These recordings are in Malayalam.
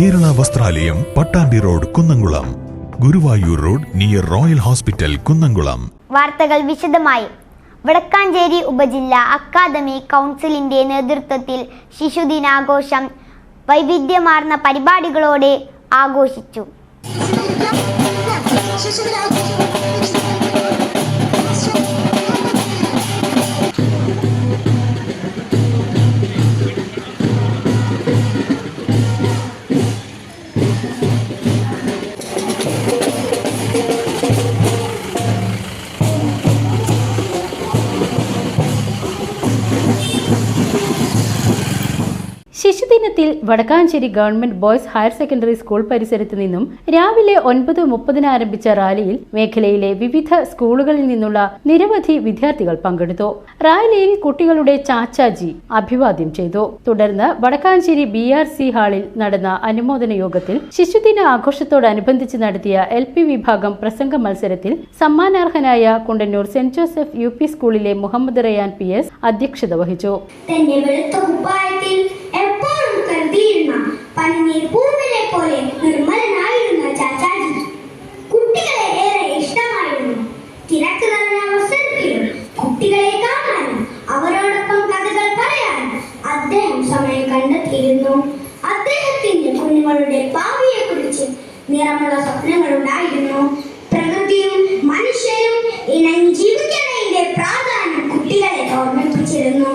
വിദ്യാലയം Pattambi road Kunnamkulam. Guruvayur road near royal hospital Kunnamkulam. വാർത്തകൾ വിശദമായി. വടക്കാഞ്ചേരി ഉപജില്ല അക്കാദമി കൗൺസിലിന്റെ നേതൃത്വത്തിൽ ശിശുദിനാഘോഷം വൈവിധ്യമാർന്ന പരിപാടികളോടെ ആഘോഷിച്ചു. ശിശുദിനത്തിൽ Vadakkanchery government boys higher secondary school പരിസരത്ത് നിന്നും രാവിലെ ഒൻപത് മുപ്പതിന് ആരംഭിച്ച റാലിയിൽ മേഖലയിലെ വിവിധ സ്കൂളുകളിൽ നിന്നുള്ള നിരവധി വിദ്യാർത്ഥികൾ പങ്കെടുത്തു. റാലിയിൽ കുട്ടികളുടെ ചാച്ചാജി അഭിവാദ്യം ചെയ്തു. തുടർന്ന് വടക്കാഞ്ചേരി ബി ആർ സി ഹാളിൽ നടന്ന അനുമോദന യോഗത്തിൽ ശിശുദിന ആഘോഷത്തോടനുബന്ധിച്ച് നടത്തിയ എൽ പി വിഭാഗം പ്രസംഗ മത്സരത്തിൽ സമ്മാനാർഹനായ Kundannoor saint Joseph U P സ്കൂളിലെ മുഹമ്മദ് റയാൻ പി എസ് അധ്യക്ഷത വഹിച്ചു. കണ്ടെത്തിയിരുന്നു അദ്ദേഹത്തിന്റെ കുഞ്ഞുങ്ങളുടെ ഭാവിയെ കുറിച്ച് നിറമുള്ള സ്വപ്നങ്ങൾ ഉണ്ടായിരുന്നു. പ്രകൃതിയും മനുഷ്യരും ഇണങ്ങി ജീവിക്കുന്നതിന്റെ പ്രാധാന്യം കുട്ടികളെ ഓർമ്മിപ്പിച്ചിരുന്നു.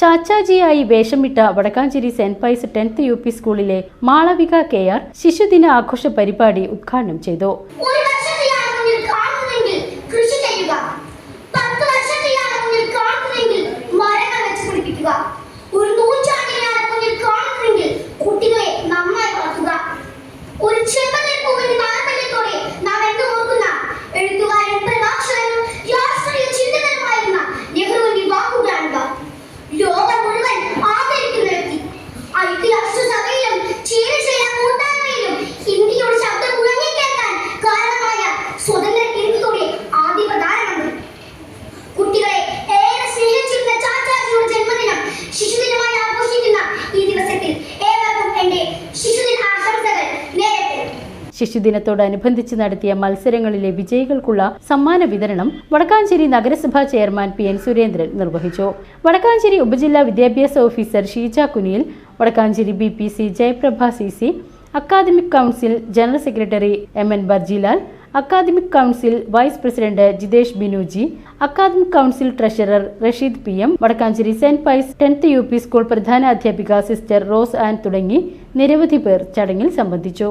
ചാച്ചാജിയായി വേഷമിട്ട Vadakkanchery saint Pius tenth U P സ്കൂളിലെ മാളവിക കെ ആർ ശിശുദിന ആഘോഷ പരിപാടി ഉദ്ഘാടനം ചെയ്തു. ശിശുദിനത്തോടനുബന്ധിച്ച് നടത്തിയ മത്സരങ്ങളിലെ വിജയികൾക്കുള്ള സമ്മാന വിതരണം വടക്കാഞ്ചേരി നഗരസഭാ ചെയർമാൻ പി എൻ സുരേന്ദ്രൻ നിർവഹിച്ചു. വടക്കാഞ്ചേരി ഉപജില്ലാ വിദ്യാഭ്യാസ officer Sheeja Kuniyil Vadakkanchery B P C Jayaprabha C C academic council general secretary M N Barjilal academic council vice president Jitesh Binuji academic council treasurer Rasheed P M Vadakkanchery saint Pius tenth U P school പ്രധാന അധ്യാപിക സിസ്റ്റർ റോസ് ആൻ തുടങ്ങി നിരവധി പേർ ചടങ്ങിൽ സംബന്ധിച്ചു.